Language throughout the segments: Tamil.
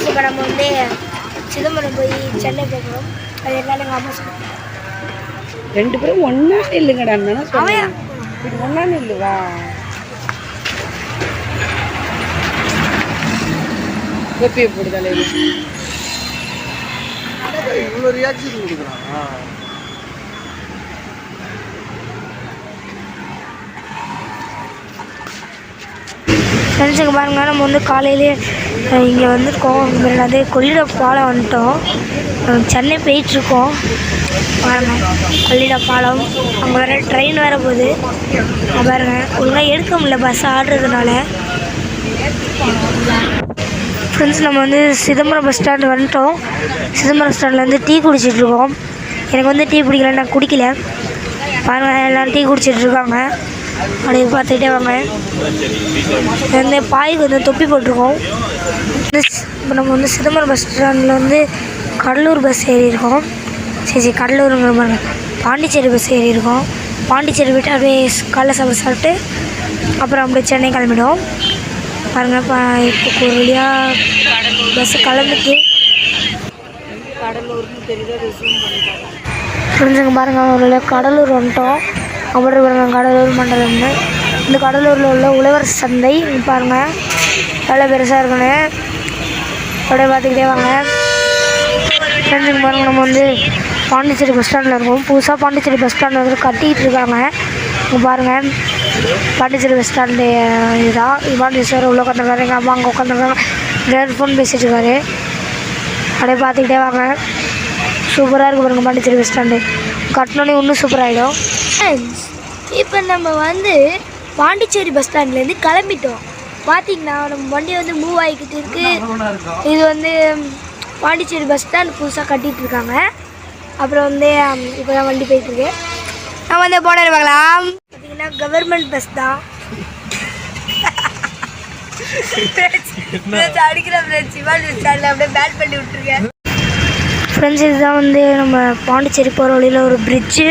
இப்போ நம்ம வந்து சிதம்பரம் போய் சென்னை போகிறோம் அது என்னன்னு எங்கள் அம்மா சொன்னாங்க. ரெண்டு பேரும் ஒன்றா இல்லைங்கடா தானே அவன் சொன்னேன் இல்லைவா வெப்பி போடுதலை இவ்வளோ ரியாக்ஷன் கொடுக்குறான் ஃப்ரெண்ட்ஸுங்க பாருங்க நம்ம வந்து காலையிலே இங்கே வந்திருக்கோம். இங்கே வந்து கொள்ளிட பாலம் வந்துட்டோம். சென்னை போயிட்டுருக்கோம். பாருங்க கொள்ளிட பாலம். அங்கே வேறு ட்ரெயின் வேறு போகுது. பாருங்க ஒழுங்காக எடுக்க முடியல பஸ் ஆடுறதுனால. ஃப்ரெண்ட்ஸ் நம்ம வந்து சிதம்பரம் பஸ் ஸ்டாண்டு வந்துட்டோம். சிதம்பரம் ஸ்டாண்டில் வந்து டீ குடிச்சிட்ருக்கோம் எனக்கு வந்து டீ பிடிக்கல நான் குடிக்கல. பாருங்கள் எல்லோரும் டீ குடிச்சிட்ருக்காங்க அப்படியே பார்த்துக்கிட்டே வாங்க. இது வந்து பாய்க்கு வந்து தொப்பி போட்டிருக்கோம். இப்போ நம்ம வந்து சிதம்பரம் பஸ் ஸ்டாண்டில் வந்து கடலூர் பஸ் ஏறி இருக்கோம் சரி சரி கடலூருங்கிற மாதிரி பாண்டிச்சேரி பஸ் ஏறி இருக்கோம் பாண்டிச்சேரி விட்டு அப்படியே காலைல சாப்பிட சாப்பிட்டு அப்புறம் அப்படியே சென்னை கிளம்பிடுவோம். பாருங்கள் இப்போ இப்போ ஒரு வழியாக பஸ் கிளம்பிட்டு புரிஞ்சுங்க ஃப்ரெண்ட்ஸுங்க பாருங்கள் ஒரு வழியாக கடலூர் வந்துட்டோம். அப்புறம் பாருங்க கடலூர் மண்டலம்னு இந்த கடலூரில் உள்ள உழவர் சந்தை பாருங்கள் நல்லா பெருசாக இருக்குன்னு. அப்படியே பார்த்துக்கிட்டே வாங்க. ஃப்ரெண்ட்ஸுங்க பாருங்க நம்ம வந்து பாண்டிச்சேரி பஸ் ஸ்டாண்டில் இருக்கோம். புதுசாக பாண்டிச்சேரி பஸ் ஸ்டாண்ட் வந்து கட்டிகிட்டு இருக்காங்க. இங்கே பாருங்கள் பாண்டிச்சேரி பஸ் ஸ்டாண்டு இதுதான். பாண்டிச்சேரி உள்ளே உட்காந்துருக்காரு எங்கள் அம்மா அங்கே உட்காந்துருக்காங்க இங்கே ஃபோன் பேசிகிட்டு இருக்காரு. அப்படியே பார்த்துக்கிட்டே வாங்க. சூப்பராக இருக்கும் பாருங்கள் பாண்டிச்சேரி பஸ் ஸ்டாண்டு கட்டினோடனே இன்னும் சூப்பராகிடும் இப்போ நம்ம வந்து பாண்டிச்சேரி பஸ் ஸ்டாண்ட்லேருந்து கிளம்பிட்டோம். பார்த்தீங்கன்னா நம்ம வண்டி வந்து மூவ் ஆகிக்கிட்டு இருக்குது இது வந்து பாண்டிச்சேரி பஸ் ஸ்டாண்ட் புதுசாக கட்டிகிட்டு இருக்காங்க. அப்புறம் வந்து இப்போ தான் வண்டி போயிட்டுருக்கு நம்ம வந்து போன பார்க்கலாம். பார்த்தீங்கன்னா கவர்மெண்ட் பஸ் தான். அடிக்கிற அப்படியே பேட் பண்ணி விட்டுருக்கேன் ஃப்ரெண்ட்ஸ் இதுதான் வந்து நம்ம பாண்டிச்சேரி போகிற வழியில் ஒரு பிரிட்ஜு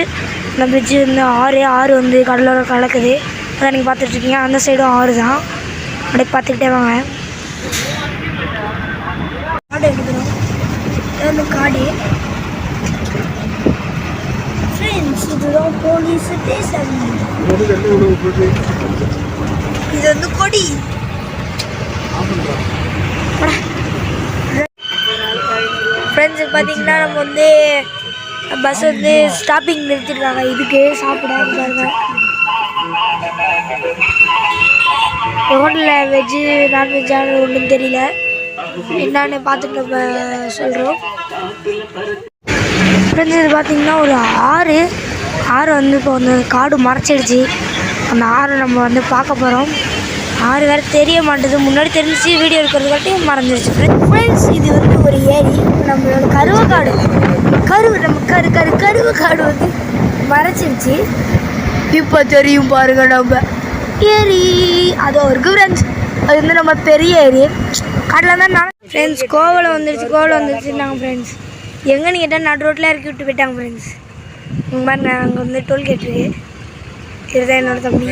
அந்த பிரிட்ஜு வந்து ஆறு ஆறு வந்து கடலோர கலக்குது அதான் நீங்கள் பார்த்துட்ருக்கீங்க. அந்த சைடும் ஆறு தான். அப்படியே பார்த்துக்கிட்டே வாங்க. காடு வந்து காடு. ஃப்ரெண்ட்ஸ் இதுதான் போலீஸ் ஸ்டேஷன் இது வந்து கொடி ஃப்ரெண்ட்ஸ் பார்த்தீங்கன்னா நம்ம வந்து பஸ் வந்து ஸ்டாப்பிங் நிறுத்திருக்காங்க இதுக்கு சாப்பிட பாருங்க ஹோட்டலில் வெஜ்ஜு நான்வெஜ்ஜானு ஒன்றும் தெரியல என்னன்னு பார்த்துட்டு நம்ம சொல்கிறோம் ஃப்ரெண்ட்ஸ் பார்த்திங்கன்னா ஒரு ஆறு. ஆறு வந்து இப்போ வந்து காடு மறைச்சிடுச்சு. அந்த ஆறு நம்ம வந்து பார்க்க போகிறோம் ஆறு வேறு தெரிய மாட்டேது. முன்னாடி தெரிஞ்சு வீடியோ எடுக்கிறதுக்காட்டி மறைஞ்சிருச்சு ஃப்ரெண்ட்ஸ் இது வந்து ஒரு ஏரி. நம்மளோட கருவக்காடு கருவு நம்ம கரு கரு கருவக்காடு வந்து மறைச்சிருச்சு. இப்போ தெரியும் பாருங்க நம்ம ஏரி. அது ஒரு ஃப்ரெண்ட்ஸ் அது வந்து நம்ம பெரிய ஏரி. கடலில் தான் நான் ஃப்ரெண்ட்ஸ் கோவலம் வந்துருச்சு கோவலம் வந்துருச்சு நாங்கள் ஃப்ரெண்ட்ஸ் எங்கன்னு கேட்டால் நடு ரோட்டில் இறக்கி விட்டு போயிட்டாங்க ஃப்ரெண்ட்ஸ் இங்கே பாருங்க அங்கே வந்து டோல்கேட் இருக்கு. இதுதான் என்னோட தம்பி.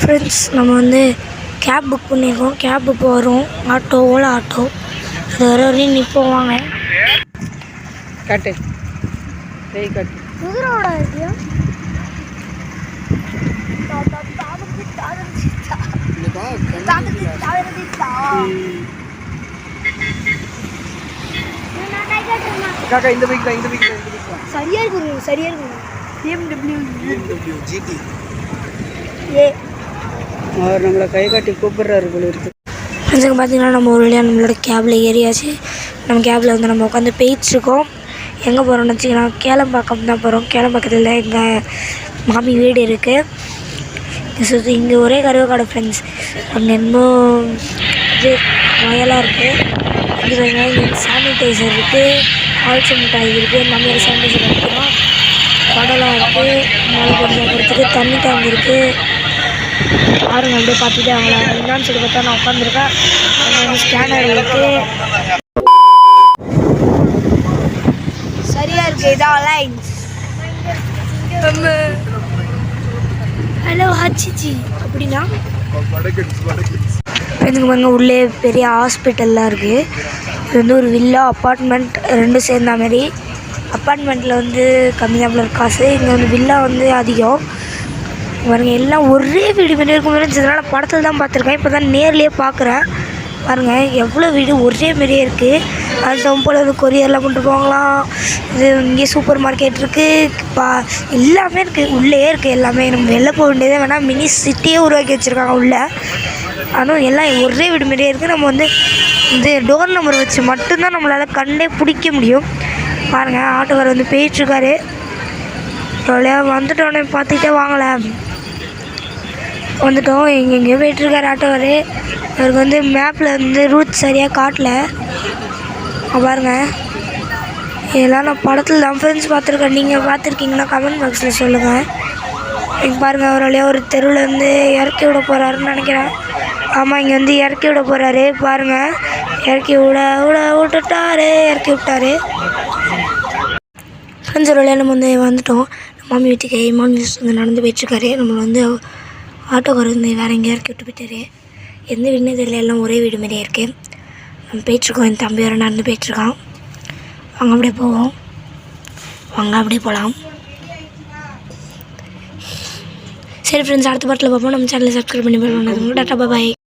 ஃப்ரெண்ட்ஸ் நம்ம வந்து கேப் புக் பண்ணியிருக்கோம் கேப் இப்போ வரும். ஆட்டோ ஓலா ஆட்டோ அது வர வரையும் நிற்போம் வாங்க. காட்டு. டேய் காட்டு. குதிரோட இருக்கியா காக்கா இந்த பைக் தான் இந்த பைக் தான் இந்த பைக் தான் சரியா இருக்கு சரியா இருக்கு பிஎம்டபிள்யூ BMW GT ஏ. அவர் நம்மளை கை காட்டி கூப்பிடுறாரு போல இருக்கு. ஃப்ரெண்ட்ஸுங்க பார்த்தீங்கன்னா நம்ம ஒரு வழியாக நம்மளோட கேபில் ஏறியாச்சு. நம்ம கேபில் வந்து நம்ம உட்காந்து போயிட்டுருக்கோம் எங்கே போகிறோம்னு வச்சுக்கலாம் கேளம்பாக்கம் தான் போகிறோம் கேளம்பாக்கத்தில் எங்கள் மாமி வீடு இருக்குது சுற்றி இங்கே ஒரே கருவக்காடு ஃப்ரெண்ட்ஸ் அங்கே இன்னும் இது வயலாக இருக்குது அது பாருங்க, சானிடைசர் இருக்குது ஆல்சி மிட்டாய் இருக்குது நம்ம சானிடைசர் வைக்கிறோம் கடலாம் இருக்குது மழை கொஞ்சம் போகிறதுக்கு தண்ணி டேங்க் இருக்குது பாருங்க அப்படியே பார்த்துட்டு அவங்கள என்னன்னு சொல்லி பார்த்தா நான் உட்காந்துருக்கேன் அங்கே ஸ்கேனர் இருக்குது சரியாக இருக்குது இதான் லைன்ஸ் ஹலோ ஹச்சிச்சி அப்படின்னா? இதுக்கு பாருங்க உள்ளே பெரிய ஹாஸ்பிட்டல்லாம் இருக்குது இது வந்து ஒரு வில்லா அப்பார்ட்மெண்ட் ரெண்டும் சேர்ந்த மாதிரி. அப்பார்ட்மெண்ட்டில் வந்து கம்மி தான் காசு. இங்கே வந்து வில்லா வந்து அதிகம். பாருங்க எல்லாம் ஒரே வீடு மாரி இருக்கும் இருந்துச்சதுனால படத்தில் தான் பார்த்துருக்கேன். இப்போ தான் நேர்லேயே பார்க்குறேன். பாருங்கள் எவ்வளோ வீடு ஒரே மாரியே இருக்குது அது தம் போல் வந்து கொரியர்லாம் கொண்டு போகலாம். இது இங்கே சூப்பர் மார்க்கெட் இருக்குது பா எல்லாமே இருக்குது உள்ளே இருக்குது எல்லாமே. நம்ம வெளில போக வேண்டியதே வேணால் மினி சிட்டியே உருவாக்கி வச்சுருக்காங்க உள்ளே. ஆனால் எல்லாம் ஒரே வீடு மாரியே இருக்குது நம்ம வந்து இந்த டோர் நம்பர் வச்சு மட்டும்தான் நம்மளால் கண்டே பிடிக்க முடியும். பாருங்கள் ஆட்டோக்கார் வந்து போயிட்டுருக்காரு ஜாலியா வந்துட்டோன்னே பார்த்துக்கிட்டே வாங்கலை. வந்துட்டோம் எங்கே எங்கேயோ போயிட்டுருக்காரு ஆட்டோக்கார். அவருக்கு வந்து மேப்பில் வந்து ரூட் சரியாக காட்டல. பாருங்கள் இதெல்லாம் நான் படத்தில் தான் ஃப்ரெண்ட்ஸ் பார்த்துருக்கேன். நீங்கள் பார்த்துருக்கீங்கன்னா கமெண்ட் பாக்ஸில் சொல்லுங்கள் இங்கே பாருங்கள் ஒரு வழியாக ஒரு தெருவில் வந்து இறக்கி விட போகிறாருன்னு நினைக்கிறேன். ஆமாம் இங்கே வந்து இறக்கி விட போகிறாரு பாருங்கள் இறக்கி விட விட விட்டுட்டாரு இறக்கி விட்டாரு. ஃப்ரெண்ட்ஸ் ஒரு நம்ம வந்து வந்துட்டோம். மாமி வீட்டுக்கு மாமி வந்து நடந்து போயிட்டுருக்காரு. நம்மளை வந்து ஆட்டோக்கார் வந்து வேறு எங்கேயும் இறக்கி விட்டு போயிட்டாரு. எந்த வீடுனே தெரியல. எல்லாம் ஒரே வீடு மாதிரியே இருக்குது நம்ம போயிட்டுருக்கோம். என் தம்பி வேறு நடந்து போயிட்டுருக்கான். வாங்க அப்படியே போவோம். வாங்க அப்படியே போகலாம் சரி ஃப்ரெண்ட்ஸ் அடுத்த பாட்டில் பார்ப்போம். நம்ம சேனலை சப்ஸ்கிரைப் பண்ணி போடுவோம் டாட்டா பாய்.